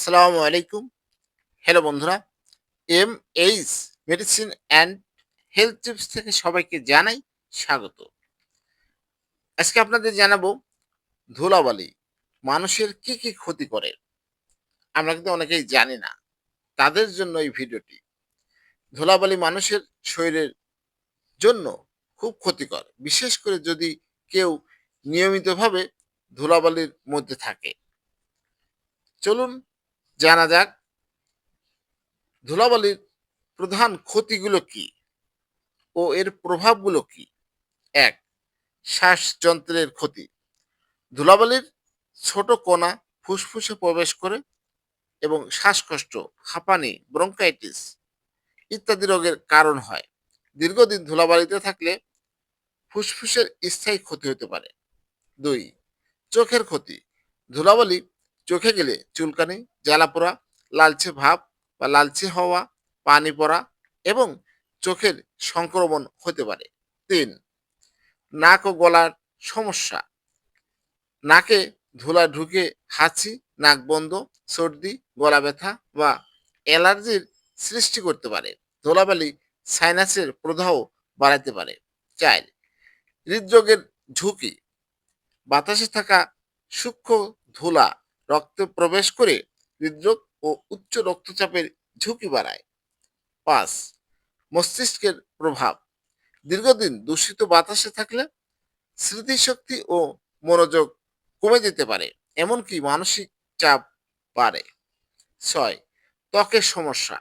আসসালামু আলাইকুম। হ্যালো বন্ধুরা M H medicine and health tips থেকে সবাইকে জানাই স্বাগত। আজকে আপনাদের জানাব ধুলাবালি, মানুষের কি কি ক্ষতি করে? আমরা কিন্তু অনেকেই জানি না, তাদের জন্য এই ভিডিওটি। ধুলাবালি মানুষের শরীরের জন্য খুব ক্ষতিকর, বিশেষ করে যদি কেউ নিয়মিতভাবে ধুলাবালির মধ্যে থাকে। চলুন জানা যাক, ধুলাবালির প্রধান ক্ষতিগুলো কি ও এর প্রভাবগুলো কি? এক, শ্বাসযন্ত্রের ক্ষতি। ধুলাবালির ছোট কণা ফুসফুসে প্রবেশ করে এবং শ্বাসকষ্ট, হাঁপানি, ব্রঙ্কাইটিস ইত্যাদি রোগের কারণ হয়। দীর্ঘদিন ধুলাবালিতে থাকলে ফুসফুসের স্থায়ী ক্ষতি হতে পারে। দুই, চোখের ক্ষতি। ধুলাবালি চোখে গেলে চুলকানি জ্বালাপোড়া, লালচে ভাব বা লালচে হওয়া, পানি পড়া এবং চোখের সংক্রমণ হতে পারে। তিন, নাক ও গলার সমস্যা। নাকে ধুলা ঢুকে হাঁচি, নাক বন্ধ, সর্দি, গলা ব্যথা বা অ্যালার্জির সৃষ্টি করতে পারে। ধুলাবালি সাইনাসের প্রদাহ বাড়াতে পারে। চার, হৃদরোগের ঝুঁকি। বাতাসে থাকা সূক্ষ্ম ধুলা রক্তে প্রবেশ করে হৃদরোগ ও উচ্চ রক্তচাপের ঝুঁকি বাড়ায়। পাঁচ, মস্তিষ্কের প্রভাব। দীর্ঘদিন দূষিত বাতাসে থাকলে স্মৃতিশক্তি ও মনোযোগ কমে যেতে পারে, এমনকি মানসিক চাপ বাড়ে। ছয়, ত্বকের সমস্যা।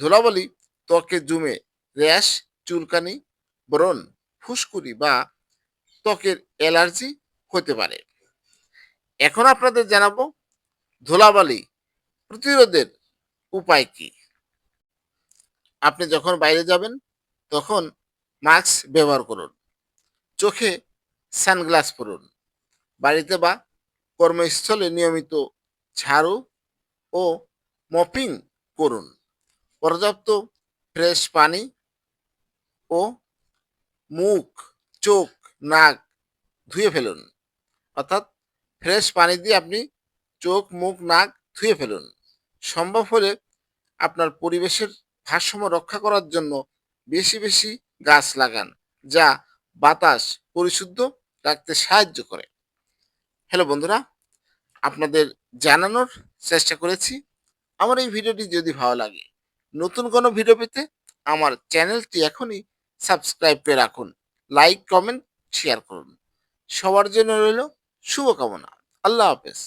ধুলাবলি, ত্বকে জমে র্যাশ, চুলকানি, ব্রণ, ফুসকুড়ি বা ত্বকের অ্যালার্জি হতে পারে। এখন আপনাদের জানাব ধুলাবালি প্রতিরোধের উপায় কি? আপনি যখন বাইরে যাবেন, তখন মাস্ক ব্যবহার করুন। চোখে সানগ্লাস পরুন। বাড়িতে বা কর্মস্থলে নিয়মিত ঝাড়ু ও মপিং করুন। পর্যাপ্ত ফ্রেশ পানি ও মুখ, চোখ, নাক ধুয়ে ফেলুন। অর্থাৎ ফ্রেশ পানি দিয়ে আপনি চোখ, মুখ, নাক ধুয়ে ফেলুন। সম্ভব হলে আপনার পরিবেশের ভারসাম্য রক্ষা করার জন্য বেশি বেশি গাছ লাগান, যা বাতাস পরিশুদ্ধ রাখতে সাহায্য করে। হ্যালো বন্ধুরা, আপনাদের জানানোর চেষ্টা করেছি। আমার এই ভিডিওটি যদি ভালো লাগে, নতুন কোনো ভিডিও পেতে আমার চ্যানেলটি এখনই সাবস্ক্রাইব করে রাখুন, লাইক, কমেন্ট শেয়ার করুন। সবার জন্য রইল শুভকামনা। আল্লাহ হাফেজ।